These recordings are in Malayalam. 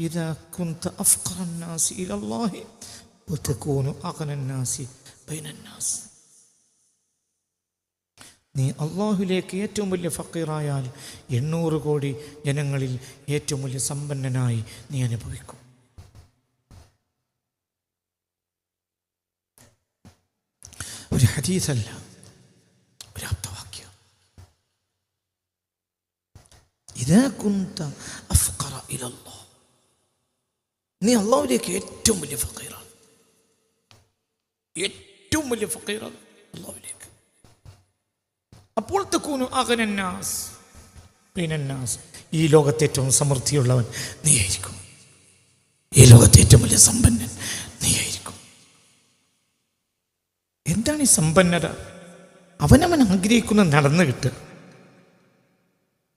إذا كنت أفقر الناس إلى الله وتكون أغنى الناس بين الناس നീ അള്ളാഹുലേക്ക് ഏറ്റവും വലിയ ഫക്കീറായാൽ എണ്ണൂറ് കോടി ജനങ്ങളിൽ ഏറ്റവും വലിയ സമ്പന്നനായി നീ അനുഭവിക്കും ഒരു ഹദീസല്ല ഒരു ആപ്തവാക്യം ഇതാ കുന്ത അഫ്ഖറ ഇലല്ലാഹ് നീ അള്ളാഹുലേക്ക് ഏറ്റവും വലിയ ഫക്കീറാണ്. ഏറ്റവും വലിയ ഫക്കീറാണ് അള്ളാഹുലേക്ക് അപ്പോൾ തെക്കൂനു അകനന്നാസ് പിന്നന്നാസ്. ഈ ലോകത്തെ ഏറ്റവും സമൃദ്ധിയുള്ളവൻ നീയായിരിക്കും ഈ ലോകത്തെ ഏറ്റവും വലിയ സമ്പന്നൻ നീ ആയിരിക്കും. എന്താണ് ഈ സമ്പന്നത? അവനവൻ ആഗ്രഹിക്കുന്ന നടന്നു കിട്ടുക.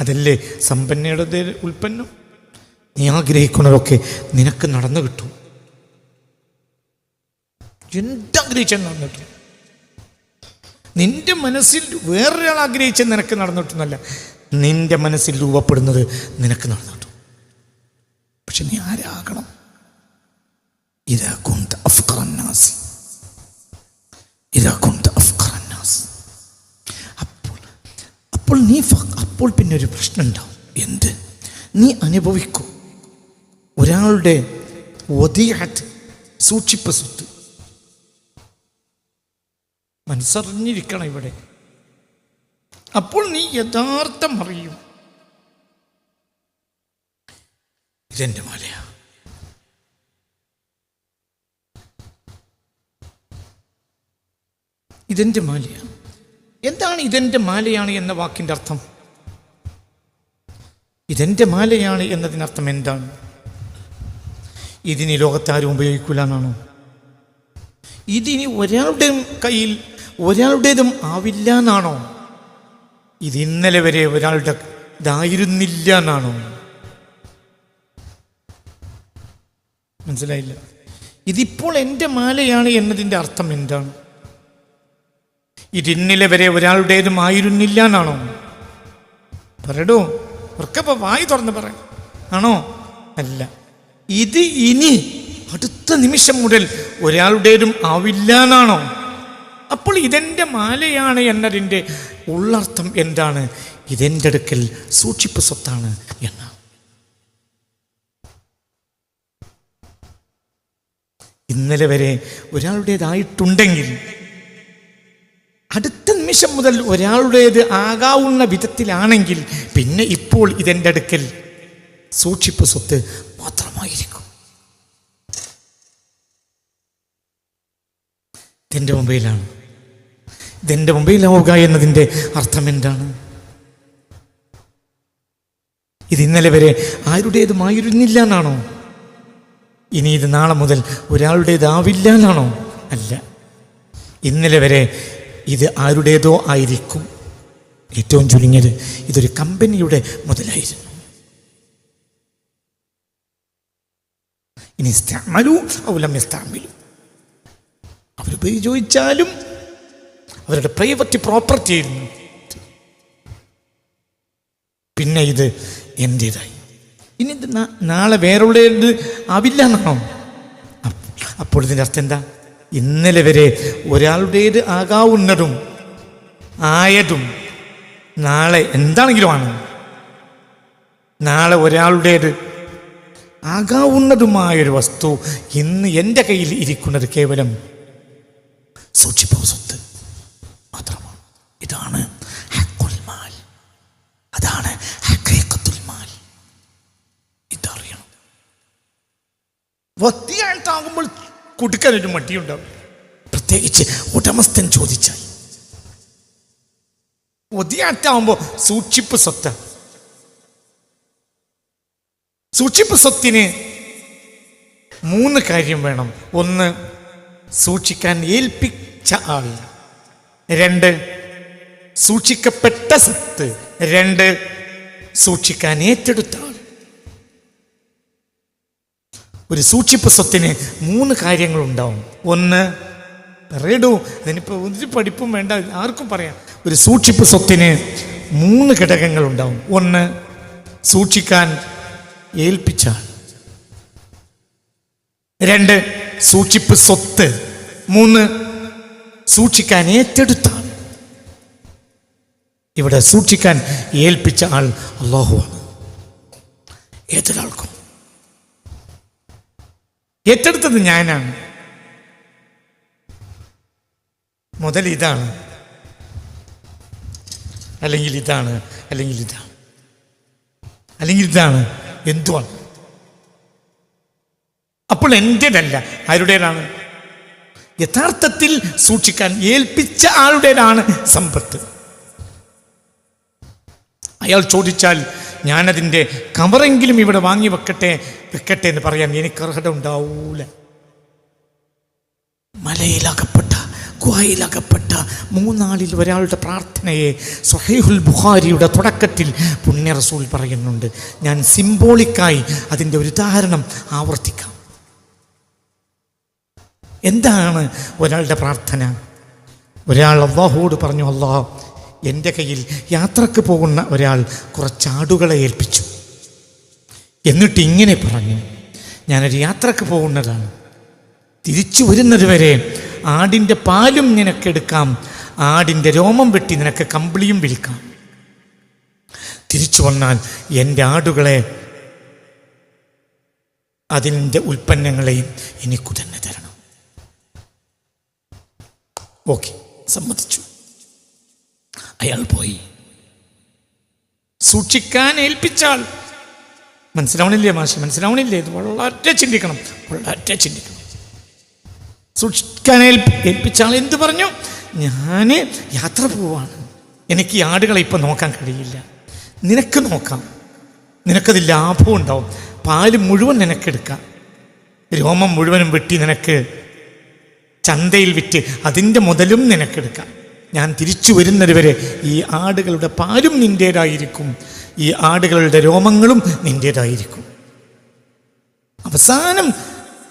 അതല്ലേ സമ്പന്നയുടെ ഉൽപ്പന്നം? നീ ആഗ്രഹിക്കുന്നതൊക്കെ നിനക്ക് നടന്നു കിട്ടും. എന്താഗ്രഹിച്ചാൽ നടന്നു കിട്ടും. നിന്റെ മനസ്സിൽ വേറൊരാൾ ആഗ്രഹിച്ച നിനക്ക് നടന്നിട്ടൊന്നല്ല നിന്റെ മനസ്സിൽ രൂപപ്പെടുന്നത് നിനക്ക് നടന്നിട്ടു പക്ഷെ നീ ആരാകണം? ഇതാ കുന്ത അഫ്ഖറന്നാസ് ഇതാ കുന്ത അഫ്ഖറന്നാസ് അപ്പോൾ അപ്പോൾ നീ അപ്പോൾ പിന്നെ ഒരു പ്രശ്നം ഉണ്ടാവും എന്ത്? നീ അനുഭവിക്കൂ. ഒരാളുടെ ഒതിയാറ്റ് സൂക്ഷിപ്പ് സ്വത്ത്. മനസ്സറിഞ്ഞിരിക്കണം ഇവിടെ. അപ്പോൾ നീ യഥാർത്ഥം അറിയും. ഇതെന്റെ മലയാ. ഇതെന്റെ മാലയാ. എന്താണ് ഇതെന്റെ മാലയാണ് എന്ന വാക്കിന്റെ അർത്ഥം? ഇതെന്റെ മാലയാണ് എന്നതിനർത്ഥം എന്താണ്? ഇതിനി ലോകത്താരും ഉപയോഗിക്കൂല എന്നാണോ ഇതിനി ഒരാളുടെയും കയ്യിൽ ഒരാളുടേതും ആവില്ല എന്നാണോ ഇത് ഇന്നലെ വരെ ഒരാളുടെ ഇതായിരുന്നില്ല എന്നാണോ മനസ്സിലായില്ല. ഇതിപ്പോൾ എന്റെ മാലയാണ് എന്നതിന്റെ അർത്ഥം എന്താണ്? ഇതിന്നലെ വരെ ഒരാളുടേതും ആയിരുന്നില്ല എന്നാണോ പറയടോ ഉറക്കപ്പോ വായി തുറന്ന് പറ. ആണോ? അല്ല. ഇത് ഇനി അടുത്ത നിമിഷം മുതൽ ഒരാളുടേതും ആവില്ല എന്നാണോ അപ്പോൾ ഇതെന്റെ മാലയാണ് എന്നതിന്റെ ഉള്ളർത്ഥം എന്താണ്? ഇതെന്റെ അടുക്കൽ സൂക്ഷിപ്പ് സ്വത്താണ് എന്ന്. ഇന്നലെ വരെ ഒരാളുടേതായിട്ടുണ്ടെങ്കിൽ അടുത്ത നിമിഷം മുതൽ ഒരാളുടേത് ആകാവുന്ന വിധത്തിലാണെങ്കിൽ പിന്നെ ഇപ്പോൾ ഇതെന്റെ അടുക്കൽ സൂക്ഷിപ്പ് സ്വത്ത് മാത്രമായിരിക്കും. ഇതെന്റെ മൊബൈലാണ്. ഇതെന്റെ മൊബൈലാവുക എന്നതിന്റെ അർത്ഥം എന്താണ്? ഇത് ഇന്നലെ വരെ ആരുടേതുമായിരുന്നില്ല എന്നാണോ ഇനി ഇത് നാളെ മുതൽ ഒരാളുടേതാവില്ല എന്നാണോ അല്ല. ഇന്നലെ വരെ ഇത് ആരുടേതോ ആയിരിക്കും. ഏറ്റവും ചുരുങ്ങിയത് ഇതൊരു കമ്പനിയുടെ മുതലായിരുന്നു. ഇനി ഇസ്താമലു ഔലം ഇസ്താമലു അവരുപയോഗിച്ചാലും അവരുടെ പ്രൈവറ്റ് പ്രോപ്പർട്ടി ആയിരുന്നു. പിന്നെ ഇത് എന്റേതായി. ഇനി ഇത് നാളെ വേറെ ആവില്ല എന്നാണോ അപ്പോൾ ഇതിന്റെ അർത്ഥം എന്താ? ഇന്നലെ വരെ ഒരാളുടേത് ആകാവുന്നതും ആയതും നാളെ എന്താണെങ്കിലും ആണ് നാളെ ഒരാളുടേത് ആകാവുന്നതുമായൊരു വസ്തു ഇന്ന് എന്റെ കയ്യിൽ ഇരിക്കുന്നത് കേവലം സൂക്ഷിപ്പോ സ്വത്ത് മാത്രമാണ്. ഇതാണ് അതാണ് ഹക്കീഖത്തുൽ മാൽ. ഇതറിയണം. വത്തിയായിട്ടാകുമ്പോൾ കൊടുക്കാനൊരു മടിയുണ്ടാവും. പ്രത്യേകിച്ച് ഉടമസ്ഥൻ ചോദിച്ചാൽ. ഒതിയാറ്റാകുമ്പോൾ സൂക്ഷിപ്പ് സ്വത്ത. സൂക്ഷിപ്പ് സ്വത്തിന് മൂന്ന് കാര്യം വേണം. ഒന്ന് സൂക്ഷിക്കാൻ ഏൽപ്പിച്ച ആൾ. രണ്ട് സൂക്ഷിക്കപ്പെട്ട സ്വത്ത്. രണ്ട് സൂക്ഷിക്കാൻ ഏറ്റെടുത്ത ആൾ. ഒരു സൂക്ഷിപ്പ് സ്വത്തിന് മൂന്ന് കാര്യങ്ങളുണ്ടാവും ഒന്ന് പറയടൂ അതിനിപ്പോൾ ഒരു പഠിപ്പും വേണ്ട ആർക്കും പറയാം. ഒരു സൂക്ഷിപ്പ് സ്വത്തിന് മൂന്ന് ഘടകങ്ങളുണ്ടാവും ഒന്ന് സൂക്ഷിക്കാൻ ഏൽപ്പിച്ച രണ്ട് സൂക്ഷിപ്പ് സ്വത്ത്. മൂന്ന് സൂക്ഷിക്കാൻ ഏറ്റെടുത്ത ഇവിടെ സൂക്ഷിക്കാൻ ഏൽപ്പിച്ച ആൾ അള്ളാഹുവാണ്. ഏതൊരാൾക്കും ഏറ്റെടുത്തത് ഞാനാണ്. മുതൽ ഇതാണ്. അല്ലെങ്കിൽ ഇതാണ് അല്ലെങ്കിൽ ഇതാണ്. അല്ലെങ്കിൽ ഇതാണ്. എന്തുവാണ്? അപ്പോൾ എന്റെതല്ല ആരുടേതാണ്? യഥാർത്ഥത്തിൽ സൂക്ഷിക്കാൻ ഏൽപ്പിച്ച ആളുടേതാണ് സമ്പത്ത്. അയാൾ ചോദിച്ചാൽ ഞാനതിന്റെ കവറെങ്കിലും ഇവിടെ വാങ്ങി വെക്കട്ടെ വെക്കട്ടെ എന്ന് പറയാൻ എനിക്ക് അർഹത ഉണ്ടാവൂല. മലയിലകപ്പെട്ട ഗുഹയിലകപ്പെട്ട മൂന്നാളിൽ ഒരാളുടെ പ്രാർത്ഥനയെ സൊഹൈഹുൽ ബുഖാരിയുടെ തുടക്കത്തിൽ പുണ്യ റസൂൽ പറയുന്നുണ്ട്. ഞാൻ സിംബോളിക്കായി അതിന്റെ ഒരു ഉദാഹരണം ആവർത്തിക്കാം. എന്താണ് ഒരാളുടെ പ്രാർത്ഥന? ഒരാൾ അള്ളാഹുവോട് പറഞ്ഞു അള്ളാഹ് എന്റെ കയ്യിൽ യാത്രയ്ക്ക് പോകുന്ന ഒരാൾ കുറച്ചാടുകളെ ഏൽപ്പിച്ചു. എന്നിട്ട് ഇങ്ങനെ പറഞ്ഞു ഞാനൊരു യാത്രയ്ക്ക് പോകുന്നതാണ്. തിരിച്ചു വരുന്നത് വരെ ആടിന്റെ പാലും നിനക്ക് എടുക്കാം. ആടിന്റെ രോമം വെട്ടി നിനക്ക് കമ്പിളിയും വിൽക്കാം. തിരിച്ചു വന്നാൽ എന്റെ ആടുകളെ അതിന്റെ ഉൽപ്പന്നങ്ങളെയും എനിക്കു തന്നെ തരണം. ഓക്കെ സമ്മതിച്ചു. അയാൾ പോയി. സൂക്ഷിക്കാൻ ഏൽപ്പിച്ചാൽ. മനസ്സിലാവണില്ലേ മാഷി? മനസ്സിലാവണില്ലേ? ഇത് വളരെ ചിന്തിക്കണം. വളരെ ചിന്തിക്കണം. സൂക്ഷിക്കാൻ ഏൽപ്പി ഏൽപ്പിച്ച ആൾ എന്ത് പറഞ്ഞു? ഞാൻ യാത്ര പോവാണ്. എനിക്ക് ഈ ആടുകളെ ഇപ്പം നോക്കാൻ കഴിയില്ല. നിനക്ക് നോക്കാം. നിനക്കത് ലാഭം ഉണ്ടാവും. പാൽ മുഴുവൻ നിനക്കെടുക്കാം. രോമം മുഴുവനും വെട്ടി നിനക്ക് ചന്തയിൽ വിറ്റ് അതിന്റെ മുതലും നിനക്കെടുക്കാം. ഞാൻ തിരിച്ചു വരുന്നത് വരെ ഈ ആടുകളുടെ പാലും നിന്റേതായിരിക്കും ഈ ആടുകളുടെ രോമങ്ങളും നിന്റേതായിരിക്കും അവസാനം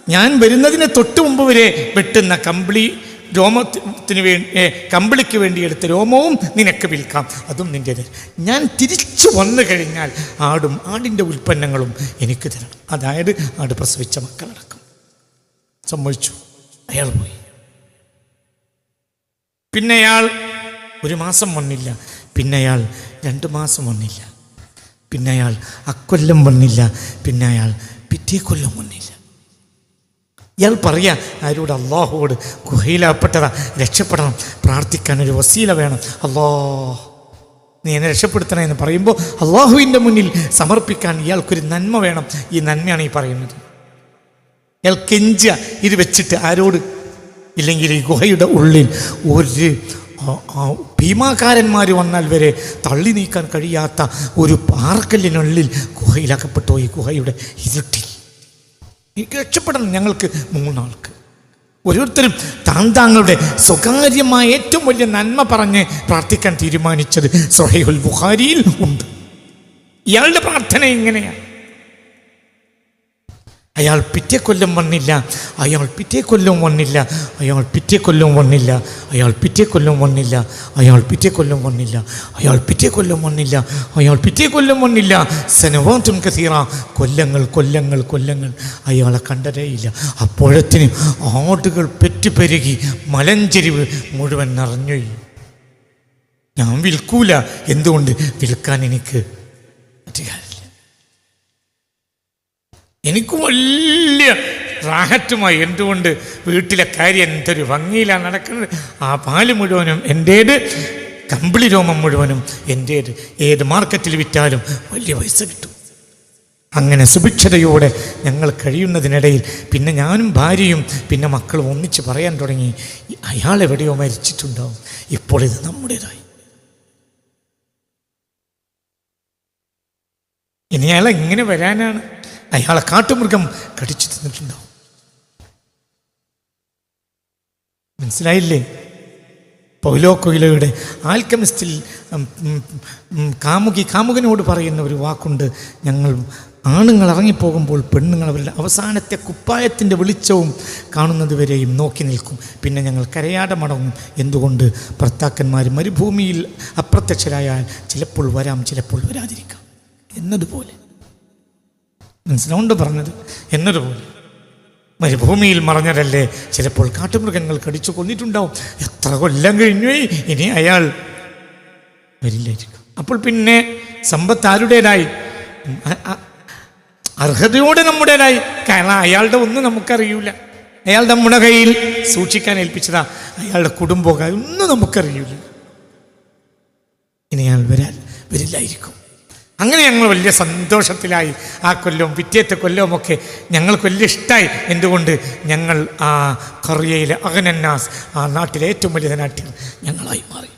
ഞാൻ വരുന്നതിന് തൊട്ട് മുമ്പ് വരെ വെട്ടുന്ന കമ്പിളി രോമത്തിന് വേണ്ടി കമ്പിളിക്ക് വേണ്ടി എടുത്ത രോമവും നിനക്ക് വിൽക്കാം. അതും നിന്റെ ഞാൻ തിരിച്ചു വന്നു കഴിഞ്ഞാൽ ആടും ആടിന്റെ ഉൽപ്പന്നങ്ങളും എനിക്ക് തരണം അതായത് ആട് പ്രസവിച്ച മക്കളടക്കം. സമ്മതിച്ചു. അയാൾ പോയി. പിന്നെ അയാൾ ഒരു മാസം വന്നില്ല. പിന്നെ അയാൾ രണ്ട് മാസം വന്നില്ല. പിന്നെ അയാൾ അക്കൊല്ലം വന്നില്ല. പിന്നെ അയാൾ പിറ്റേ കൊല്ലം വന്നില്ല. ഇയാൾ പറയാ ആരോട് അള്ളാഹുവോട് ഗുഹയിലാപ്പെട്ടതാ രക്ഷപ്പെടണം പ്രാർത്ഥിക്കാൻ ഒരു വസീല വേണം. അള്ളാ നീ എന്നെ രക്ഷപ്പെടുത്തണേ എന്ന് പറയുമ്പോൾ അള്ളാഹുവിന്റെ മുന്നിൽ സമർപ്പിക്കാൻ ഇയാൾക്കൊരു നന്മ വേണം. ഈ നന്മയാണ് ഈ പറയുന്നത്. ഇയാൾ കെഞ്ച ഇത് വെച്ചിട്ട് ആരോട്? ഇല്ലെങ്കിൽ ഈ ഗുഹയുടെ ഉള്ളിൽ ഒരു ഭീമാകാരന്മാർ വന്നാൽ വരെ തള്ളി നീക്കാൻ കഴിയാത്ത ഒരു പാർക്കലിനുള്ളിൽ ഗുഹയിലകപ്പെട്ടോ ഈ ഗുഹയുടെ ഇരുട്ടിൽ. രക്ഷപ്പെടണം ഞങ്ങൾക്ക് മൂന്നാൾക്ക്. ഓരോരുത്തരും താൻ താങ്കളുടെ സ്വകാര്യമായ ഏറ്റവും വലിയ നന്മ പറഞ്ഞ് പ്രാർത്ഥിക്കാൻ തീരുമാനിച്ചത് സൊഹൈഹുൽ ബുഖാരിയിൽ ഉണ്ട്. ഇയാളുടെ പ്രാർത്ഥന എങ്ങനെയാണ് അയാൾ പിറ്റേ കൊല്ലം വന്നില്ല അയാൾ പിറ്റേ കൊല്ലം വന്നില്ല അയാൾ പിറ്റേ കൊല്ലം വന്നില്ല അയാൾ പിറ്റേ കൊല്ലം വന്നില്ല അയാൾ പിറ്റേ കൊല്ലം വന്നില്ല അയാൾ പിറ്റേ കൊല്ലം വന്നില്ല അയാൾ പിറ്റേ കൊല്ലം വന്നില്ല. സെനവാറ്റം കസീറ കൊല്ലങ്ങൾ കൊല്ലങ്ങൾ കൊല്ലങ്ങൾ. അയാളെ കണ്ടതേയില്ല. അപ്പോഴത്തിന് ആടുകൾ പെറ്റുപെരുകി മലഞ്ചെരിവ് മുഴുവൻ നിറഞ്ഞു ഞാൻ വിൽക്കൂല. എന്തുകൊണ്ട് വിൽക്കാൻ എനിക്ക് അധികാരമില്ല എനിക്ക് വലിയ റാഹറ്റുമായി എന്തുകൊണ്ട് വീട്ടിലെ കാര്യം എന്തൊരു ഭംഗിയിലാണ് നടക്കുന്നത്? ആ പാൽ മുഴുവനും എന്റേത് കമ്പിളി രോമം മുഴുവനും എന്റേത് ഏത് മാർക്കറ്റിൽ വിറ്റാലും വലിയ പൈസ കിട്ടും. അങ്ങനെ സുഭിക്ഷതയോടെ ഞങ്ങൾ കഴിയുന്നതിനിടയിൽ പിന്നെ ഞാനും ഭാര്യയും പിന്നെ മക്കളും ഒന്നിച്ച് പറയാൻ തുടങ്ങി. അയാൾ എവിടെയോ മരിച്ചിട്ടുണ്ടാവും. ഇപ്പോൾ ഇത് നമ്മുടേതായി. ഇനി അയാൾ എങ്ങനെ വരാനാണ്? അയാളെ കാട്ടുമൃഗം കടിച്ചു തിന്നിട്ടുണ്ടാവും. മനസ്സിലായില്ലേ? പൗലോ കൊയിലോയുടെ ആൽക്കമിസ്റ്റിൽ കാമുകി കാമുകനോട് പറയുന്ന ഒരു വാക്കുണ്ട്. ഞങ്ങൾ ആണുങ്ങൾ ഇറങ്ങിപ്പോകുമ്പോൾ പെണ്ണുങ്ങൾ അവരുടെ അവസാനത്തെ കുപ്പായത്തിന്റെ വെളിച്ചവും കാണുന്നത് വരെയും നോക്കി നിൽക്കും. പിന്നെ ഞങ്ങൾ കരയാടമടങ്ങും എന്തുകൊണ്ട്? ഭർത്താക്കന്മാർ മരുഭൂമിയിൽ അപ്രത്യക്ഷരായാൽ ചിലപ്പോൾ വരാം ചിലപ്പോൾ വരാതിരിക്കാം. എന്നതുപോലെ. മനസ്സിലാവുണ്ട് പറഞ്ഞത്. എന്നതുപോലെ. മരുഭൂമിയിൽ മറഞ്ഞതല്ലേ? ചിലപ്പോൾ കാട്ടുമൃഗങ്ങൾ കടിച്ചു കൊന്നിട്ടുണ്ടാവും. എത്ര കൊല്ലം കഴിഞ്ഞു ഇനി അയാൾ വരില്ലായിരിക്കും. അപ്പോൾ പിന്നെ സമ്പത്ത് ആരുടേതായി? അർഹതയോടെ നമ്മുടേതായി. കാരണം അയാളുടെ ഒന്നും നമുക്കറിയൂല. അയാൾ നമ്മുടെ കയ്യിൽ സൂക്ഷിക്കാൻ ഏൽപ്പിച്ചതാ. അയാളുടെ കുടുംബമൊക്കെ ഒന്നും നമുക്കറിയൂല. ഇനി അയാൾ വരാൻ വരില്ലായിരിക്കും. അങ്ങനെ ഞങ്ങൾ വലിയ സന്തോഷത്തിലായി. ആ കൊല്ലവും പിറ്റേത്തെ കൊല്ലവും ഒക്കെ ഞങ്ങൾക്ക് വലിയ ഇഷ്ടമായി എന്തുകൊണ്ട്? ഞങ്ങൾ ആ കൊറിയയിലെ അഗനന്നാസ് ആ നാട്ടിലെ ഏറ്റവും വലിയ നാട്ടിൽ ഞങ്ങളായി മാറി.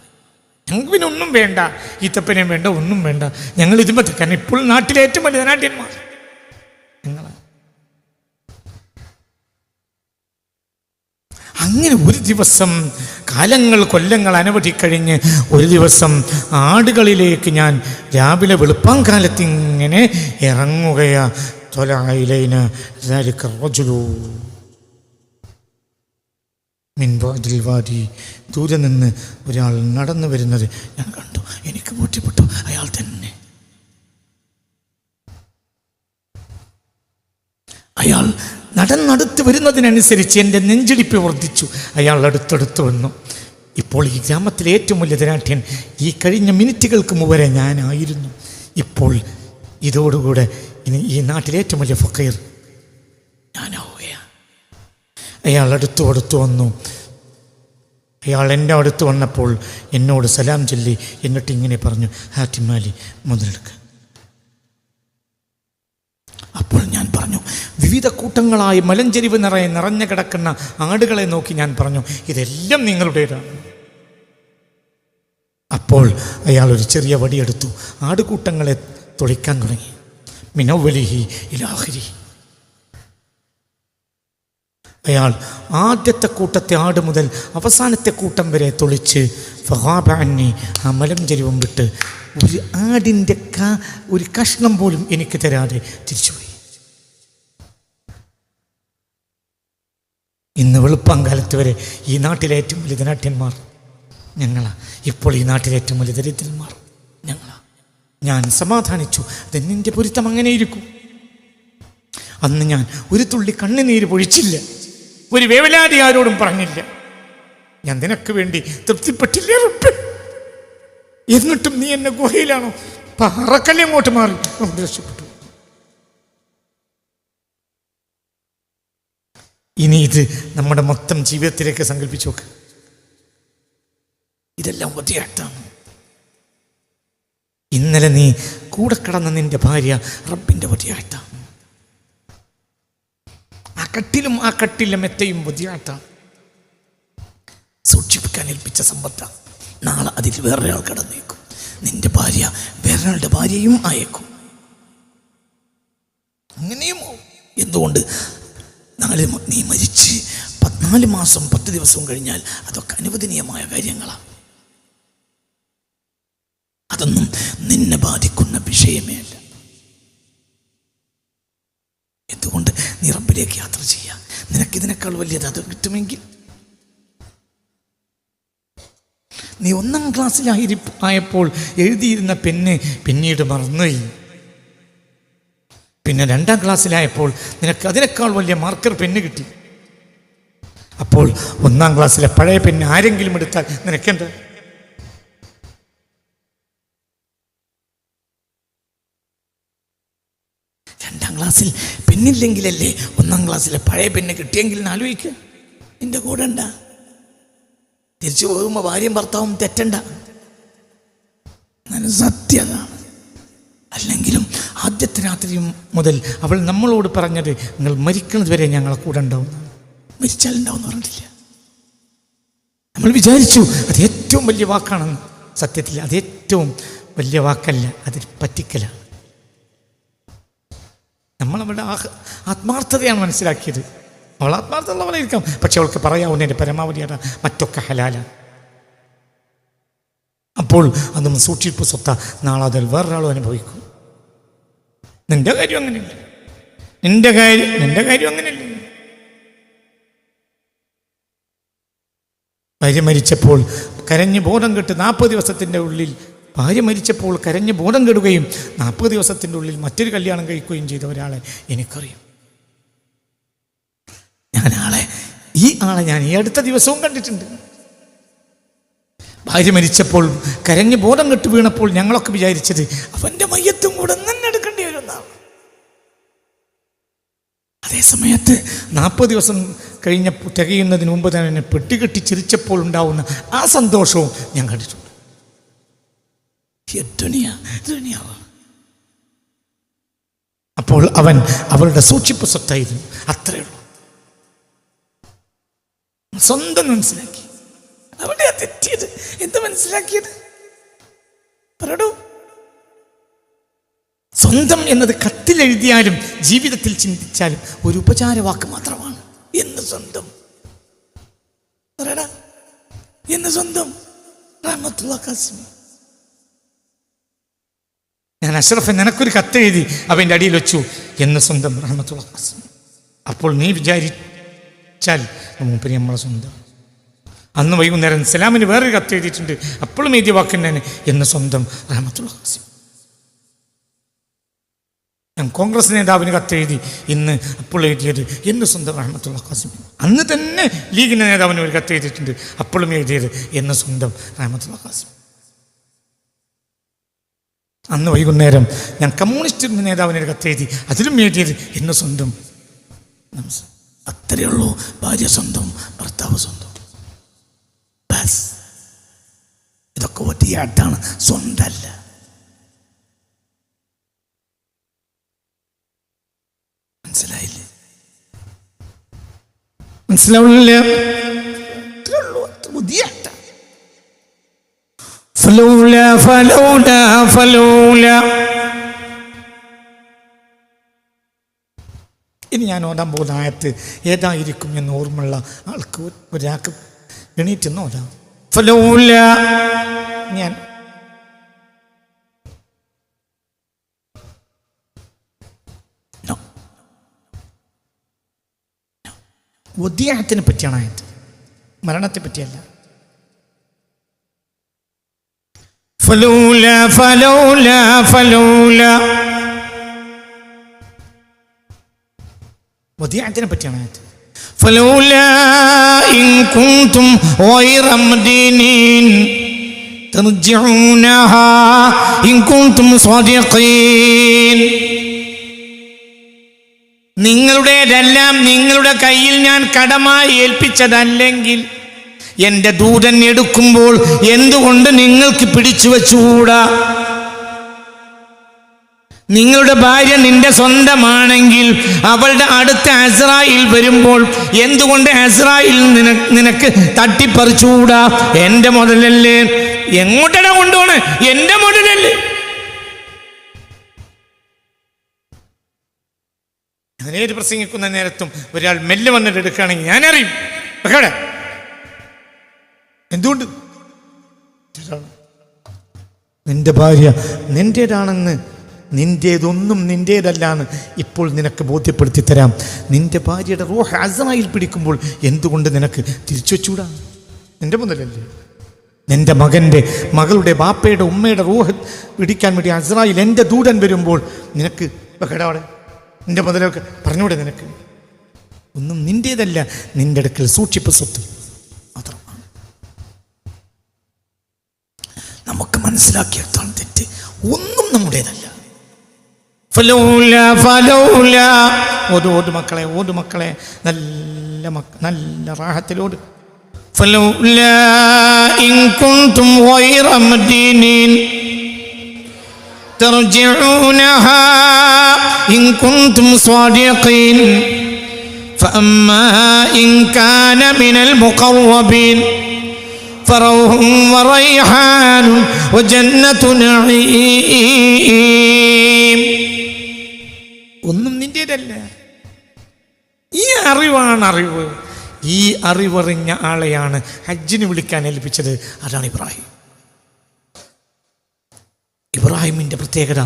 ഞങ്ങൾക്ക് പിന്നെ ഒന്നും വേണ്ട. ഈത്തപ്പനെയും വേണ്ട ഒന്നും വേണ്ട. ഞങ്ങൾ ഇതുമ്പോൾ കാരണം ഇപ്പോൾ നാട്ടിലെ ഏറ്റവും വലിയ നാട്ടിൽ ഞങ്ങളാണ് അങ്ങനെ ഒരു ദിവസം കാലങ്ങൾ കൊല്ലങ്ങൾ അനവധി കഴിഞ്ഞ് ഒരു ദിവസം ആടുകളിലേക്ക് ഞാൻ രാവിലെ വെളുപ്പാങ്കാലത്ത് ഇങ്ങനെ ഇറങ്ങുകയാ. തൊലായിലേന് ദൂരെ നിന്ന് ഒരാൾ നടന്നു വരുന്നത് ഞാൻ കണ്ടു. എനിക്ക് ബോധ്യപ്പെട്ടു. അയാൾ തന്നെ. അയാൾ നടന്നടുത്ത് വരുന്നതിനനുസരിച്ച് എന്റെ നെഞ്ചിടിപ്പ് വർദ്ധിച്ചു. അയാൾ അടുത്തടുത്ത് വന്നു. ഇപ്പോൾ ഈ ഗ്രാമത്തിലെ ഏറ്റവും വലിയ ധനാഠ്യൻ ഈ കഴിഞ്ഞ മിനിറ്റുകൾക്ക് മുമ്പേ ഞാനായിരുന്നു. ഇപ്പോൾ ഇതോടുകൂടെ ഇനി ഈ നാട്ടിലെ ഏറ്റവും വലിയ ഫക്കീർ ഞാനാവുകയാണ്. അയാൾ അടുത്തു അടുത്തു വന്നു. അയാൾ എന്റെ അടുത്ത് വന്നപ്പോൾ എന്നോട് സലാം ചൊല്ലി എന്നിട്ട് ഇങ്ങനെ പറഞ്ഞു ഹാറ്റിമാലി മുതലെടുക്കുക അപ്പോൾ ഞാൻ പറഞ്ഞു വിവിധ കൂട്ടങ്ങളായി മലഞ്ചെരിവ് നിറയെ നിറഞ്ഞു കിടക്കുന്ന ആടുകളെ നോക്കി ഞാൻ പറഞ്ഞു ഇതെല്ലാം നിങ്ങളുടേതാണ്. അപ്പോൾ അയാൾ ഒരു ചെറിയ വടിയെടുത്തു ആടുകൂട്ടങ്ങളെ തുളിക്കാൻ തുടങ്ങി. മിനവലിഹി ഇലാഹിരി. അയാൾ ആദ്യത്തെ കൂട്ടത്തെ ആട് മുതൽ അവസാനത്തെ കൂട്ടം വരെ തൊളിച്ച് ഫഹാബാന്നി ആ മലഞ്ചെരിവും വിട്ട് ഒരു ആടിന്റെ ക ഒരു കഷ്ണം പോലും എനിക്ക് തരാതെ തിരിച്ചുപോയി. ഇന്ന് വെളുപ്പം കാലത്ത് വരെ ഈ നാട്ടിലെ ഏറ്റവും വലിയ ധനാട്യന്മാർ ഞങ്ങളാ. ഇപ്പോൾ ഈ നാട്ടിലെ ഏറ്റവും വലിയ ദരിദ്രന്മാർ ഞങ്ങളാ. ഞാൻ സമാധാനിച്ചു. അതെന്നിന്റെ പൊരുത്തം അങ്ങനെ ഇരിക്കും അന്ന് ഞാൻ ഒരു തുള്ളി കണ്ണുനീര് പൊഴിച്ചില്ല. ഒരു വേവലാതി ആരോടും പറഞ്ഞില്ല. ഞാൻ നിനക്ക് വേണ്ടി തൃപ്തിപ്പെട്ടില്ല? എന്നിട്ടും നീ എന്നെ ഗുഹയിലാണോ? പറക്കല്ലേ അങ്ങോട്ട് മാറി. രക്ഷപ്പെട്ടു ഇനി ഇത് നമ്മുടെ മൊത്തം ജീവിതത്തിലേക്ക് സങ്കല്പിച്ചു നോക്ക്. ഇതെല്ലാം വധിയാട്ടാണ് ഇന്നലെ നീ കൂടെ കിടന്ന നിന്റെ ഭാര്യ റബ്ബിന്റെ വധിയാട്ടാണ് ആ കട്ടിലും ആ കട്ടിലും മെത്തയും വധിയാട്ടാണ് സൂക്ഷിപ്പിക്കാൻ ഏൽപ്പിച്ച സമ്പത്ത നാളെ അതിൽ വേറൊരാൾ കടന്നേക്കും. നിന്റെ ഭാര്യ വേറൊരാളുടെ ഭാര്യയും ആയേക്കും. അങ്ങനെയും എന്തുകൊണ്ട് നാല് നീ മരിച്ച് പതിനാല് മാസം പത്ത് ദിവസവും കഴിഞ്ഞാൽ അതൊക്കെ അനുവദനീയമായ കാര്യങ്ങളാണ് അതൊന്നും നിന്നെ ബാധിക്കുന്ന വിഷയമേ അല്ല. എന്തുകൊണ്ട് നീ റബ്ബിലേക്ക് യാത്ര നിനക്ക് നിനക്കിതിനേക്കാൾ വലിയത് അത് കിട്ടുമെങ്കിൽ. നീ ഒന്നാം ക്ലാസ്സിലായി ആയപ്പോൾ എഴുതിയിരുന്ന പെണ്ണ് പിന്നീട് മറന്നുപോയി. പിന്നെ രണ്ടാം ക്ലാസ്സിലായപ്പോൾ നിനക്ക് അതിനേക്കാൾ വലിയ മാർക്കർ പെണ്ണ് കിട്ടി. അപ്പോൾ ഒന്നാം ക്ലാസ്സിലെ പഴയ പെണ്ണ് ആരെങ്കിലും എടുത്താൽ നിനക്കെന്താ? രണ്ടാം ക്ലാസ്സിൽ പെണ്ണില്ലെങ്കിലല്ലേ ഒന്നാം ക്ലാസ്സിലെ പഴയ പെണ്ണ് കിട്ടിയെങ്കിൽ ആലോചിക്ക. നിന്റെ കൂടെ തിരിച്ചു പോകുമ്പോൾ ഭാര്യയും ഭർത്താവും തെറ്റണ്ട. സത്യതാണ് അല്ലെങ്കിലും ആദ്യത്തെ രാത്രി മുതൽ അവൾ നമ്മളോട് പറഞ്ഞത് നിങ്ങൾ മരിക്കുന്നത് വരെ ഞങ്ങളെ കൂടെ ഉണ്ടാവും. മരിച്ചാൽ ഉണ്ടാവും എന്ന് പറഞ്ഞിട്ടില്ല. നമ്മൾ വിചാരിച്ചു അത് ഏറ്റവും വലിയ വാക്കാണെന്ന് സത്യത്തിൽ അത് ഏറ്റവും വലിയ വാക്കല്ല അത് പറ്റിക്കലാണ്. അവളുടെ ആഹ് ആത്മാർത്ഥതയാണ് മനസ്സിലാക്കിയത്. അവൾ ആത്മാർത്ഥമുള്ളവളായിരിക്കാം പക്ഷെ അവൾക്ക് പറയാവുന്നതിന്റെ പരമാവധിയാണ് മറ്റൊക്കെ ഹലാല അപ്പോൾ അത് സൂക്ഷിപ്പ് സ്വത്ത. നാളെ അതിൽ വേറൊരാളും അനുഭവിക്കും. നിന്റെ കാര്യം അങ്ങനെയല്ല? നിന്റെ കാര്യം നിന്റെ കാര്യം അങ്ങനെയല്ല? ഭാര്യ മരിച്ചപ്പോൾ കരഞ്ഞ് ബോധം കെട്ട് നാൽപ്പത് ദിവസത്തിന്റെ ഉള്ളിൽ ഭാര്യ മരിച്ചപ്പോൾ കരഞ്ഞ് ബോധം കെടുകയും നാൽപ്പത് ദിവസത്തിന്റെ ഉള്ളിൽ മറ്റൊരു കല്യാണം കഴിക്കുകയും ചെയ്ത ഒരാളെ എനിക്കറിയാം. ഈ ആളെ ഞാൻ ഈ അടുത്ത ദിവസവും കണ്ടിട്ടുണ്ട്. ഭാര്യ മരിച്ചപ്പോൾ കരഞ്ഞ് ബോധം കെട്ട് വീണപ്പോൾ ഞങ്ങളൊക്കെ വിചാരിച്ചത് അവന്റെ മയ്യത്തും കൂടെ തന്നെ എടുക്കേണ്ടി വരുന്നതാണ്. അതേ സമയത്ത് നാൽപ്പത് ദിവസം കഴിഞ്ഞ തികയുന്നതിന് മുമ്പ് തന്നെ പെട്ടികെട്ടി ചിരിച്ചപ്പോൾ ഉണ്ടാവുന്ന ആ സന്തോഷവും ഞാൻ കണ്ടിട്ടുണ്ട്. അപ്പോൾ അവൻ അവളുടെ സൂക്ഷിപ്പ് സ്വത്തായിരുന്നു. അത്രയുള്ളൂ സ്വന്തം മനസ്സിലാക്കി. അവിടെയാ തെറ്റിയത്. എന്ത് മനസ്സിലാക്കിയത്? പറയടൂ സ്വന്തം എന്നത് കത്തിലെഴുതിയാലും ജീവിതത്തിൽ ചിന്തിച്ചാലും ഒരു ഉപചാരവാക്ക് മാത്രമാണ്. എന്ന് സ്വന്തം. പറയടാ എന്ന് സ്വന്തം. കാസിമി ഞാൻ അഷ്റഫ് നിനക്കൊരു കത്തെഴുതി അവന്റെ അടിയിൽ വെച്ചു. എന്ന് സ്വന്തം റഹ്മത്തുള്ള അപ്പോൾ നീ വിചാരിച്ചാൽ മൂപ്പര് നമ്മളെ സ്വന്തം. അന്ന് വൈകുന്നേരം സലാമിന് വേറൊരു കത്ത് എഴുതിയിട്ടുണ്ട്. അപ്പോഴും എഴുതിയ വാക്കിന്നെ എന്ന് സ്വന്തം റഹമത്തുള്ള ഹാസിം ഞാൻ കോൺഗ്രസ് നേതാവിന് കത്തെഴുതി ഇന്ന് അപ്പോൾ എഴുതിയത് എന്ന് സ്വന്തം റഹ്മത്തുള്ള ഖാസിം അന്ന് തന്നെ ലീഗിന്റെ നേതാവിന് ഒരു കത്ത് എഴുതിയിട്ടുണ്ട്. അപ്പോഴും എഴുതിയത് എന്ന് സ്വന്തം റഹ്മത്തുള്ള ഖാസിം അന്ന് വൈകുന്നേരം ഞാൻ കമ്മ്യൂണിസ്റ്റ് നേതാവിന് ഒരു കത്തെഴുതി അതിലും എഴുതിയത് എന്ന് സ്വന്തം. അത്രയേ ഉള്ളൂ. ഭാര്യ സ്വന്തം ഭർത്താവ് സ്വന്തം. ബസ് ഇതൊക്കെ ഒറ്റയാട്ടാണ് സ്വന്തമല്ല. മനസ്സിലായില്ലേ? മനസ്സിലാവില്ല ഫലൗല ഫലൗല ഫലൗല. ഇനി ഞാൻ ഓടാൻ പോകുന്ന ആയത്ത് ഏതായിരിക്കും എന്ന് ഓർമ്മയുള്ള ആൾക്ക് ഒരാൾക്ക് എണീറ്റെന്ന് ഓടാം ഫലൂല. ഞാൻ. ഉദ്യാഹത്തിനെ പറ്റിയാണ് ആയത്. മരണത്തെ പറ്റിയല്ല. ഫലൂല ഫലൂല ഫലൂല. ഉദ്യാഹത്തിനെ പറ്റിയാണ് ആയത്. നിങ്ങളുടേതെല്ലാം നിങ്ങളുടെ കയ്യിൽ ഞാൻ കടമായി ഏൽപ്പിച്ചതല്ലെങ്കിൽ എന്റെ ദൂതൻ എടുക്കുമ്പോൾ എന്തുകൊണ്ട് നിങ്ങൾക്ക് പിടിച്ചു വെച്ചുകൂടാ നിങ്ങളുടെ ഭാര്യ നിന്റെ സ്വന്തമാണെങ്കിൽ അവളുടെ അടുത്ത അസ്രായിൽ വരുമ്പോൾ എന്തുകൊണ്ട് അസ്രായിൽ നിന നിനക്ക് തട്ടിപ്പറിച്ചുകൂടാ? എന്റെ മുതലല്ലേ എങ്ങോട്ടാണ് കൊണ്ടുപോണേ? എന്റെ മുതലല്ലേ ഞാനേത് പ്രസംഗിക്കുന്ന നേരത്തും ഒരാൾ മെല്ലെ വന്നിട്ട് എടുക്കുകയാണെങ്കിൽ ഞാനറിയും. വെക്കടെ. എന്തുകൊണ്ട്? നിന്റെ ഭാര്യ നിന്റേതാണെന്ന് നിന്റേതൊന്നും നിന്റേതല്ലാന്ന് ഇപ്പോൾ നിനക്ക് ബോധ്യപ്പെടുത്തി തരാം. നിന്റെ ഭാര്യയുടെ റൂഹ് അസറായിൽ പിടിക്കുമ്പോൾ എന്തുകൊണ്ട് നിനക്ക് തിരിച്ചു വെച്ചൂടാ നിന്റെ മുതലല്ലേ? നിന്റെ മകന്റെ മകളുടെ ബാപ്പയുടെ ഉമ്മയുടെ റൂഹ് പിടിക്കാൻ വേണ്ടി അസറായിൽ എന്റെ ദൂതൻ വരുമ്പോൾ നിനക്ക് വെക്കടാവിടെ നിന്റെ മുതലൊക്കെ പറഞ്ഞൂടെ നിനക്ക്? ഒന്നും നിന്റേതല്ല നിന്റെ അടുക്കൽ സൂക്ഷിപ്പ് സ്വത്ത്. മാത്രമാണ് നമുക്ക് മനസ്സിലാക്കിയെടുത്താണ് തെറ്റ്. ഒന്നും നമ്മുടേതല്ല. ഓട് ഓട് മക്കളെ ഓട് മക്കളെ നല്ല മക്ക നല്ല റാഹത്തിലോട് فلولا إن كنتم غير مدينين ترجعونها إن كنتم صادقين فأما إن كان من المقربين فروح وريحان وجنة نعيم ഒന്നും നിന്റേതല്ല. ഈ അറിവാണ് അറിവ്. ഈ അറിവറിഞ്ഞ ആളെയാണ് ഹജ്ജിന് വിളിക്കാൻ ഏൽപ്പിച്ചത്. അതാണ് ഇബ്രാഹിം. ഇബ്രാഹിമിന്റെ പ്രത്യേകത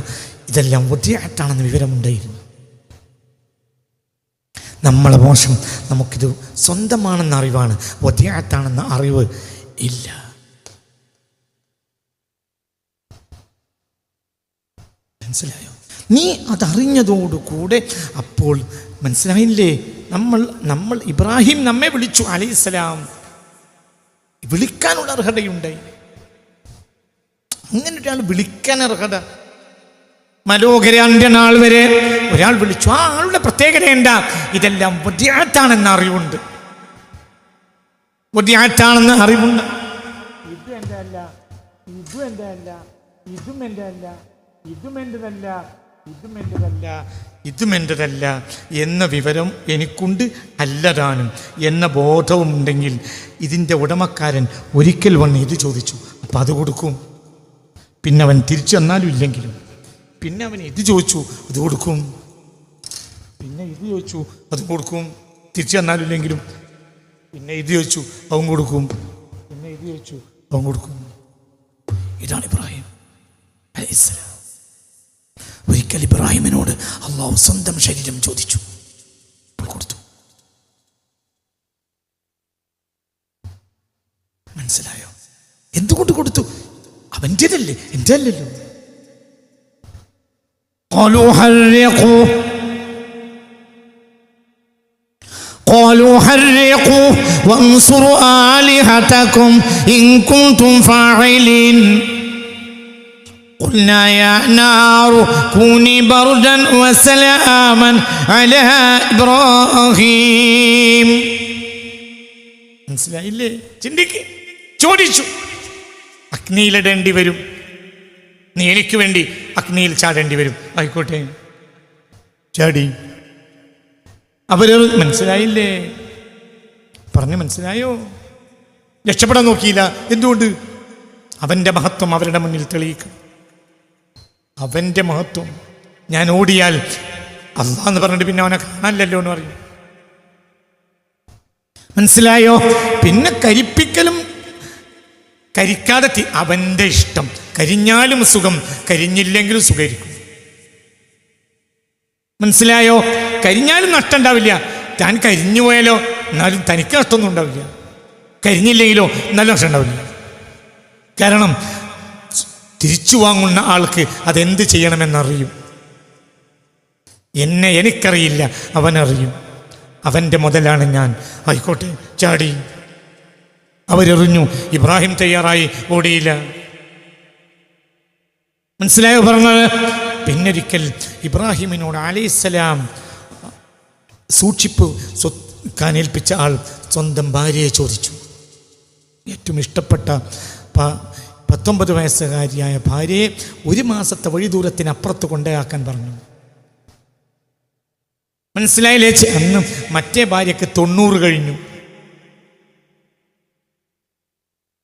ഇതെല്ലാം ഒറ്റയായിട്ടാണെന്ന് വിവരമുണ്ടായിരുന്നു. നമ്മളെ മോശം നമുക്കിത് സ്വന്തമാണെന്ന അറിവാണ്. ഒറ്റയായിട്ടാണെന്ന അറിവ് ഇല്ല. മനസ്സിലായോ? നീ അതറിഞ്ഞതോടുകൂടെ അപ്പോൾ മനസ്സിലായില്ലേ? നമ്മൾ നമ്മൾ ഇബ്രാഹിം നമ്മെ വിളിച്ചു അലൈഹിസ്സലാം. വിളിക്കാനുള്ള അർഹതയുണ്ട്. അങ്ങനെ ഒരാൾ വിളിക്കാൻ അർഹത. മനോഹരാന്റെ നാൾ വരെ ഒരാൾ വിളിച്ചു. ആ ആളുടെ പ്രത്യേകത എന്താ? ഇതെല്ലാം ബുദ്ധിയാത്താണെന്ന അറിവുണ്ട്. ബുദ്ധിയാത്താണെന്ന് അറിവുണ്ട്. ഇതും എന്റെ അല്ല ഇതും എന്റെ അല്ല ഇതും എന്റെ അല്ല ഇതും എന്റെതല്ല ഇതും എന്റെതല്ല ഇതും എന്റെതല്ല എന്ന വിവരം എനിക്കുണ്ട് അല്ലതാനും എന്ന ബോധവും ഉണ്ടെങ്കിൽ ഇതിന്റെ ഉടമക്കാരൻ ഒരിക്കൽ വന്ന് ഇത് ചോദിച്ചു അപ്പം അത് കൊടുക്കും? പിന്നെ അവൻ തിരിച്ചു വന്നാലും ഇല്ലെങ്കിലും പിന്നെ അവൻ ഇത് ചോദിച്ചു അത് കൊടുക്കും? പിന്നെ ഇത് ചോദിച്ചു അത് കൊടുക്കും? തിരിച്ചു വന്നാലും ഇല്ലെങ്കിലും പിന്നെ ഇത് ചോദിച്ചു അവൻ കൊടുക്കും? പിന്നെ ഇത് ചോദിച്ചു അവൻ കൊടുക്കും? ഇതാണ് ഇബ്രാഹിം അലൈഹിസ്സലാം. ഒരിക്കൽ ഇബ്രാഹിമിനോട് അള്ളാഹു സ്വന്തം ശരീരം ചോദിച്ചു അപ്പോൾ കൊടുത്തു മനസ്സിലായോ എന്തുകൊണ്ട് കൊടുത്തു അവൻ്റെതല്ലേ എൻ്റെ അല്ലല്ലോ قالوا حرقوا قالوا حرقوا وانصروا آلهتكم إن كنتم فاعلين قلنا يا نار كوني بردا وسلاما على إبراهيم മനസ്സിലായില്ലേ ചിന്തിക്ക് ചോദിച്ചു അഗ്നിയിലിടേണ്ടി വരും നീ എനിക്ക് വേണ്ടി അഗ്നിയിൽ ചാടേണ്ടി വരും ആയിക്കോട്ടെ ചാടി അവര് മനസ്സിലായില്ലേ പറഞ്ഞു മനസ്സിലായോ രക്ഷപ്പെടാൻ നോക്കിയില്ല എന്തുകൊണ്ട് അവന്റെ മഹത്വം അവരുടെ മുന്നിൽ തെളിയിക്കും അവന്റെ മഹത്വം. ഞാൻ ഓടിയാൽ അള്ളാന്ന് പറഞ്ഞിട്ട് പിന്നെ അവനെ കാണാനില്ലല്ലോ എന്ന് പറയും. മനസ്സിലായോ? പിന്നെ കരിപ്പിക്കലും കരിക്കാതെ അവന്റെ ഇഷ്ടം. കരിഞ്ഞാലും സുഖം കരിഞ്ഞില്ലെങ്കിലും സുഖരിക്കും മനസ്സിലായോ? കരിഞ്ഞാലും നഷ്ടം ഉണ്ടാവില്ല. താൻ കരിഞ്ഞു പോയാലോ? എന്നാലും തനിക്ക് നഷ്ടമൊന്നും ഉണ്ടാവില്ല. കരിഞ്ഞില്ലെങ്കിലോ? നല്ല നഷ്ടം ഉണ്ടാവില്ല. കാരണം തിരിച്ചു വാങ്ങുന്ന ആൾക്ക് അതെന്ത് ചെയ്യണമെന്നറിയും? എന്നെ എനിക്കറിയില്ല അവനറിയും. അവന്റെ മുതലാണ് ഞാൻ. ആയിക്കോട്ടെ ചാടി. അവരെറിഞ്ഞു ഇബ്രാഹിം തയ്യാറായി ഓടിയില്ല. മനസ്സിലായോ പറഞ്ഞത്? പിന്നൊരിക്കൽ ഇബ്രാഹിമിനോട് അലൈസലാം സൂക്ഷിപ്പ് സ്വക്കാൻ ഏൽപ്പിച്ച ആൾ സ്വന്തം ഭാര്യയെ ചോദിച്ചു. ഏറ്റവും ഇഷ്ടപ്പെട്ട പത്തൊമ്പത് വയസ്സുകാരിയായ ഭാര്യയെ ഒരു മാസത്തെ വഴി ദൂരത്തിനപ്പുറത്ത് കൊണ്ടേയാക്കാൻ പറഞ്ഞു. മനസ്സിലായില്ലേ? അന്ന് മറ്റേ ഭാര്യക്ക് തൊണ്ണൂറ് കഴിഞ്ഞു.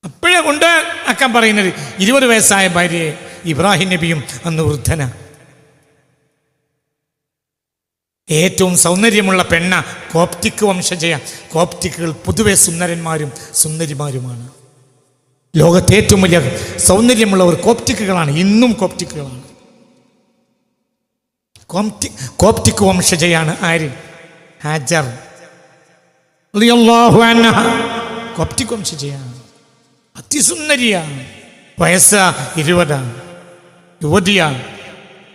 അപ്പോഴേ കൊണ്ട് ആക്കാൻ പറയുന്നത് ഇരുപത് വയസ്സായ ഭാര്യയെ ഇബ്രാഹിം നബിയും അന്ന് വൃദ്ധന. ഏറ്റവും സൗന്ദര്യമുള്ള പെണ്ണ കോപ്റ്റിക് വംശജയ. കോപ്റ്റിക്കുകൾ പൊതുവെ സുന്ദരന്മാരും സുന്ദരിമാരുമാണ്. ലോകത്തെ ഏറ്റവും വലിയ സൗന്ദര്യമുള്ളവർ കോപ്റ്റിക്കുകളാണ്. ഇന്നും കോപ്റ്റിക്കുകളാണ്. കോപ്റ്റി കോപ്റ്റിക് വംശജയാണ് ആര്? ഹാജർ. കോപ്റ്റിക് വംശജയാണ്. അതിസുന്ദരിയാണ്. വയസ്സ് ഇരുപതാണ്. യുവതിയാണ്.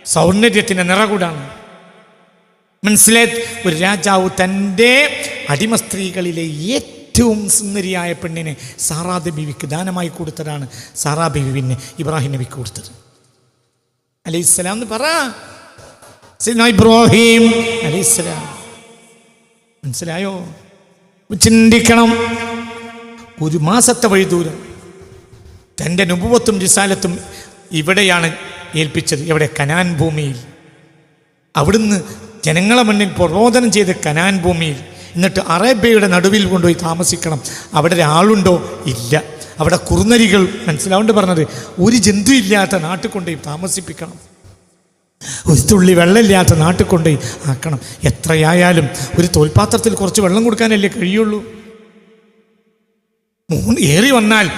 സൗന്ദര്യത്തിന്റെ നിറകൂടാണ്. മനസ്സിലെ ഒരു രാജാവ് തന്റെ അടിമ സ്ത്രീകളിലെ ഏറ്റവും സുന്ദരിയായ പെണ്ണിനെ സാറാദ് ബിവിക്ക് ദാനമായി കൊടുത്തതാണ്. സാറാ ബീവി ഇബ്രാഹിം നബിക്ക് കൊടുത്തത്. അലൈഹിസ്സലാം എന്ന് പറ. ഇബ്രാഹിം. അലൈഹിസ്സലാം മനസ്സിലായോ? ചിന്തിക്കണം. ഒരു മാസത്തെ വഴി ദൂരം. തന്റെ നുപുവത്തും രിസാലത്തും ഇവിടെയാണ് ഏൽപ്പിച്ചത്. ഇവിടെ കനാൻ ഭൂമിയിൽ. അവിടുന്ന് ജനങ്ങളെ മുന്നിൽ പ്രബോധനം ചെയ്ത് കനാൻ ഭൂമിയിൽ. എന്നിട്ട് അറേബ്യയുടെ നടുവിൽ കൊണ്ടുപോയി താമസിക്കണം. അവിടെ ഒരാളുണ്ടോ? ഇല്ല. അവിടെ കുറുനരികൾ മനസ്സിലാവുണ്ട് പറഞ്ഞത് ഒരു ജന്തു ഇല്ലാത്ത നാട്ടിൽ കൊണ്ടുപോയി താമസിപ്പിക്കണം. ഒരു തുള്ളി വെള്ളമില്ലാത്ത നാട്ടിൽ കൊണ്ടുപോയി ആക്കണം. എത്രയായാലും ഒരു തോൽപാത്രത്തിൽ കുറച്ച് വെള്ളം കൊടുക്കാനല്ലേ കഴിയുള്ളൂ. മൂന്ന് ഏറി വന്നാൽ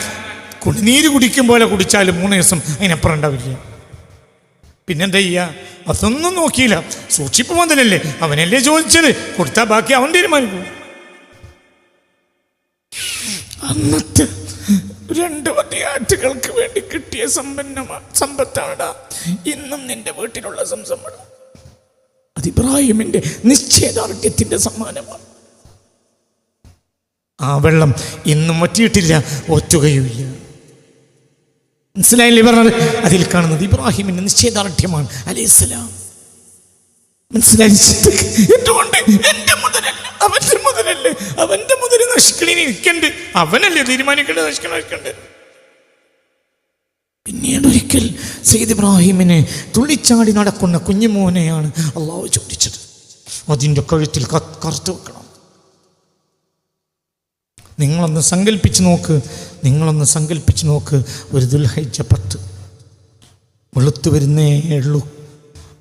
കുടിനീര് കുടിക്കും പോലെ കുടിച്ചാലും മൂന്ന് ദിവസം അതിനപ്പുറം ഉണ്ടാവില്ല. പിന്നെന്താ ചെയ്യുക അതൊന്നും നോക്കിയില്ല. സൂക്ഷിപ്പ് മുതലല്ലേ അവനല്ലേ ചോദിച്ചത്. കൊടുത്താൽ ബാക്കി അവൻ തീരുമാനിക്കും. അന്നത്തെ രണ്ട് വട്ടിയാറ്റുകൾക്ക് വേണ്ടി കിട്ടിയ സമ്പന്നമാ സമ്പത്താണ് ഇന്നും നിന്റെ വീട്ടിലുള്ള സംസമ്പണം അത് ഇബ്രാഹിമിന്റെ നിശ്ചയദാർഢ്യത്തിന്റെ സമ്മാനമാണ് ആ വെള്ളം ഇന്നും വറ്റിയിട്ടില്ല ഒറ്റുകയുമില്ല. മനസ്സിലായില്ലേ പറഞ്ഞത്? അതിൽ കാണുന്നത് ഇബ്രാഹിമിന്റെ നിശ്ചയദാർഢ്യമാണ് അലൈഹിസ്സലാം മനസ്സിലായിട്ട് എന്തുകൊണ്ട്? എന്റെ മുതലല്ല അവന്റെ മുതലല്ലേ. അവന്റെ മുതൽ നശിക്കണി നിൽക്കണ്ട് അവനല്ലേ തീരുമാനിക്കേണ്ടത്? നശിക്കണം നശിക്കണ്ടേ? പിന്നീട് ഒരിക്കൽ സെയ്ദ് ഇബ്രാഹിമിനെ തുള്ളിച്ചാടി നടക്കുന്ന കുഞ്ഞുമോനെയാണ് അള്ളാഹു ചോദിച്ചത്. അതിന്റെ കഴുത്തിൽ കറുത്ത് വെക്കണം. നിങ്ങളൊന്ന് സങ്കല്പിച്ച് നോക്ക്. നിങ്ങളൊന്ന് സങ്കല്പിച്ച് നോക്ക്. ഒരു ദുൽഹൈജ പത്ത്. വെളുത്തു വരുന്നേ ഉള്ളൂ.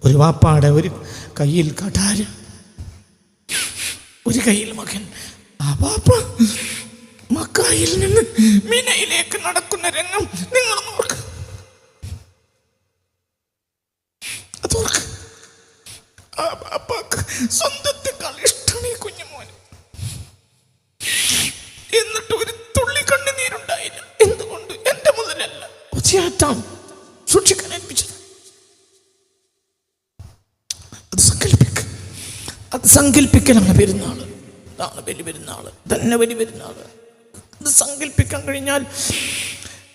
ഒരു വാപ്പാടെ ഒരു കയ്യിൽ കടാര. ഒരു കയ്യിൽ മകൻ. ആ വാപ്പ മക്കായിൽ നിന്ന് മിനയിലേക്ക് നടക്കുന്ന രംഗം നിങ്ങൾ ഓർക്ക് അതോർക്ക് ആ ബാപ്പാക്ക് സ്വന്തത്തെക്കാൾ ഇഷ്ടമാണ് ഈ കുഞ്ഞുമോന്. എന്നിട്ട് ഒച്ചയാറ്റാം സൂക്ഷിക്കാൻ ഏൽപ്പിച്ചത്. അത് സങ്കല്പിക്ക. അത് സങ്കല്പിക്കലാണ് പെരുന്നാൾ അതാണ് വലിയ പെരുന്നാൾ തന്നെ വലിയ പെരുന്നാൾ അത് സങ്കല്പിക്കാൻ കഴിഞ്ഞാൽ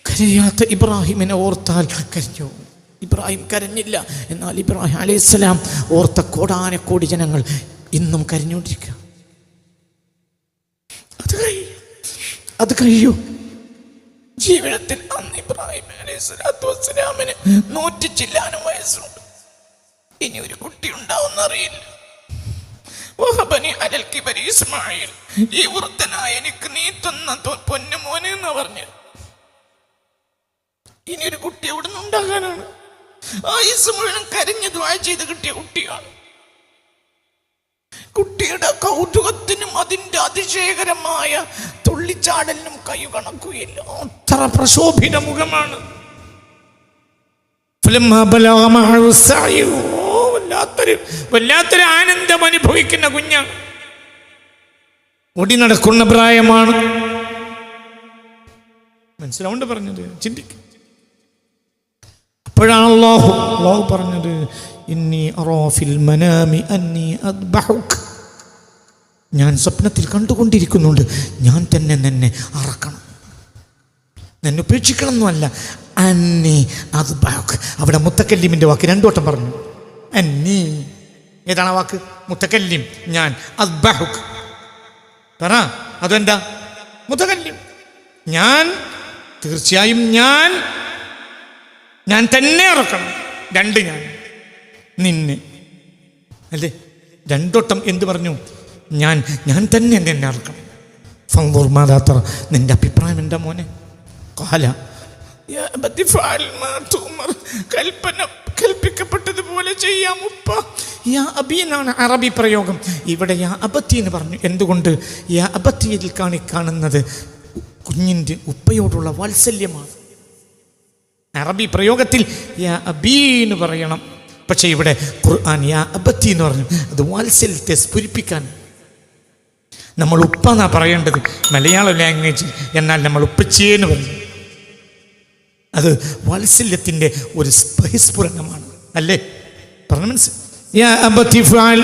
കരയാത്ത ഇബ്രാഹിമിനെ ഓർത്താൽ കരഞ്ഞു? ഇബ്രാഹിം കരഞ്ഞില്ല. എന്നാൽ ഇബ്രാഹിം അലൈഹിസ്സലാം ഓർത്ത കോടാനക്കോടി ജനങ്ങൾ ഇന്നും കരഞ്ഞുകൊണ്ടിരിക്കുക. അത് കഴിയും. അത് കഴിയൂ. ജീവിതത്തിൽ അന്ന് ഇബ്രാഹിം അലൈഹി സ്വലാത്തു വസ്സലാമിന് നൂറ്റി ചില്ലാനും വയസ്സുണ്ട്. ഇനി ഒരു കുട്ടി ഉണ്ടാവുന്ന അറിയില്ല ഇസ്മായിൽ ഈ എനിക്ക് നീ തന്ന പൊന്നുമോനെ എന്ന് പറഞ്ഞു. ഇനി ഒരു കുട്ടി എവിടെ നിന്ന് ഉണ്ടാകാനാണ് ആയുസ് മുഴുവൻ കരഞ്ഞ് ദ്വാ ചെയ്ത് കിട്ടിയ കുട്ടിയാണ്. കുട്ടിയുടെ കൗതുകത്തിനും അതിന്റെ അതിശയകരമായ തുള്ളിച്ചാടലിനും കൈ കണക്കുകയില്ല അത്ര പ്രശോഭിത മുഖമാണ്. വല്ലാത്തൊരു വല്ലാത്തൊരു ആനന്ദം അനുഭവിക്കുന്ന കുഞ്ഞ ഓടി നടക്കുന്ന പ്രായമാണ്. മനസ്സിലാവുണ്ട് പറഞ്ഞത്? ചിന്തിക്കും. അപ്പോഴാണ് അള്ളാഹു അള്ളാഹു പറഞ്ഞത് ഇന്നി അറോഫിൽ മനാമി അന്നി അദ്ബഹുക്ക് ഞാൻ സ്വപ്നത്തിൽ കണ്ടുകൊണ്ടിരിക്കുന്നുണ്ട്. ഞാൻ തന്നെ നിന്നെ അറക്കണം. നിന്നെ ഉപേക്ഷിക്കണം എന്നല്ല അത് അദ്ബഹുക് അവിടെ മുത്തക്കല്ലിമിന്റെ വാക്ക് രണ്ടു വട്ടം പറഞ്ഞു. അന്നീ ഏതാണ് ആ വാക്ക്? മുത്തക്കല്ലിം. ഞാൻ അത് ബാഹുക്ക് പറ അതെന്താ? മുത്തകല്യം ഞാൻ തീർച്ചയായും ഞാൻ ഞാൻ തന്നെ ഇറക്കണം രണ്ട് ഞാൻ. നിന്നെ. അല്ലേ? രണ്ടോട്ടം എന്ത് പറഞ്ഞു? ഞാൻ ഞാൻ തന്നെ നിന്നെ അറക്കണം ഫങ്കൂർ മാതാത്തർ നിന്റെ അഭിപ്രായം എന്റെ മോനെ? കാല. കൽപ്പന കൽപ്പിക്കപ്പെട്ടതുപോലെ ചെയ്യാം ഉപ്പ. യാ അബി അറബി പ്രയോഗം. ഇവിടെ യാ അബത്തി എന്ന് പറഞ്ഞു. എന്തുകൊണ്ട്? യാ അബത്തിയിൽ കാണി കാണുന്നത് കുഞ്ഞിന്റെ ഉപ്പയോടുള്ള വാത്സല്യമാണ്. അറബി പ്രയോഗത്തിൽ യാ അബീന്ന് പറയണം. പക്ഷേ ഇവിടെ ഖുർആൻ യാ അബത്തി എന്ന് പറഞ്ഞു. അത് വാത്സല്യത്തെ സ്ഫുരിപ്പിക്കാൻ നമ്മൾ ഉപ്പെന്നാ പറയേണ്ടത്? മലയാള ലാംഗ്വേജ് എന്നാൽ നമ്മൾ ഉപ്പച്ചേന്ന് പറയും. അത് വാത്സല്യത്തിന്റെ ഒരു ബഹിസ്ഫുരണമാണ് അല്ലേ? പറഞ്ഞു മനസ്സിലായി